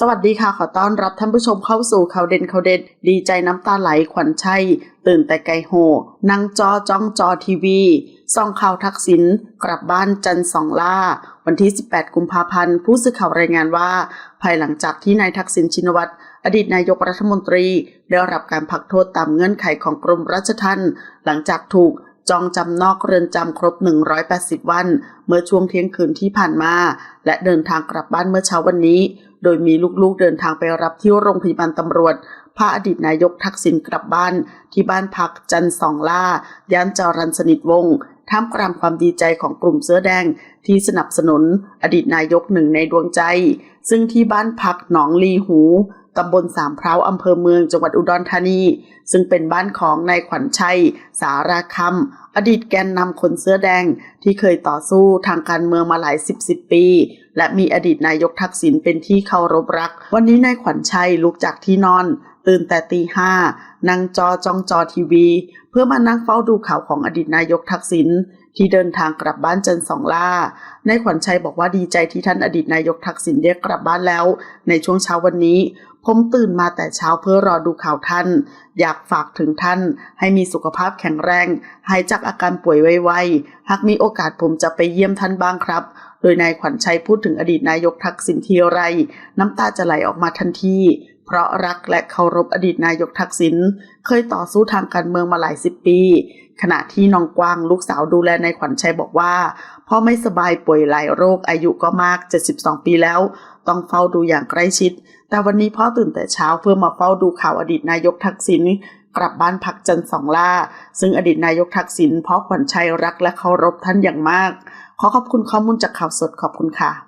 สวัสดีค่ะ ขอต้อนรับท่านผู้ชมเข้าสู่ข่าวเด่นข่าวเด็ดดีใจน้ำตาไหลขวัญชัย ตื่นแต่ไกลโหนั่งจอจ้องจอทีวีส่องข่าวทักษิณกลับบ้านจันสองล่า วันที่ 18 กุมภาพันธ์ ผู้สื่อข่าวรายงานว่า ภายหลังจากที่นายทักษิณชินวัตรอดีตนายกรัฐมนตรี ได้รับการพักโทษตามเงื่อนไขของกรมราชทัณฑ์หลังจากถูก จองจำนอกเรือนจำครบ 180 วัน เมื่อช่วงเที่ยงคืนที่ผ่านมา และเดินทางกลับบ้านเมื่อเช้าวันนี้ โดยมีลูกๆเดินทางไปรับที่โรงพยาบาลตำรวจพาอดีตนายกทักษิณกลับบ้านที่บ้านพักจันสองล่า ย่านจรัญสนิทวงศ์ ท่ามกลางความดีใจของกลุ่มเสื้อแดงที่สนับสนุนอดีตนายกหนึ่งในดวงใจ ซึ่งที่บ้านพักหนองลีหูตำบลสามพร้าวอำเภอเมืองจังหวัดอุดรธานี ซึ่งเป็นบ้านของนายขวัญชัย สาราคำอดีตแกนนำคนเสื้อแดงที่เคยต่อสู้ทางการเมืองมาหลายสิบสิบปี และมีอดีตนายกทักษิณเป็นที่เคารพรัก วันนี้นายขวัญชัยลุกจากที่นอน ตื่นแต่ตีห้านั่งจอจ้องจอทีวี เพื่อมานั่งเฝ้าดูข่าวของอดีตนายกทักษิณที่เดินทางกลับบ้านจนสองล่านายขวัญชัยบอกว่าดีใจที่ท่านอดีตนายกทักษิณได้กลับบ้านแล้ว ในช่วงเช้าวันนี้ ผมตื่นมาแต่เช้าเพื่อรอดูข่าวท่าน อยากฝากถึงท่านให้มีสุขภาพแข็งแรง หายจากอาการป่วยไวๆ หากมีโอกาสผมจะไปเยี่ยมท่านบ้างครับ โดยนายขวัญชัยพูดถึงอดีตนายกทักษิณทีไร น้ำตาจะไหลออกมาทันที เพราะรักและเคารพอดีตนายกทักษิณเคยต่อสู้ทางการเมืองมาหลายสิบปี ขณะที่น้องกวางลูกสาวดูแลนายขวัญชัยบอกว่าพ่อไม่สบายป่วยหลายโรคอายุก็มาก 72 ปีแล้ว ต้องเฝ้าดูอย่างใกล้ชิด แต่วันนี้พ่อตื่นแต่เช้าเพื่อมาเฝ้าดูข่าวอดีตนายกทักษิณกลับบ้านพักจันสองล่า ซึ่งอดีตนายกทักษิณพ่อขวัญชัยรักและเคารพท่านอย่างมาก ขอขอบคุณข้อมูลจากข่าวสดขอบคุณค่ะ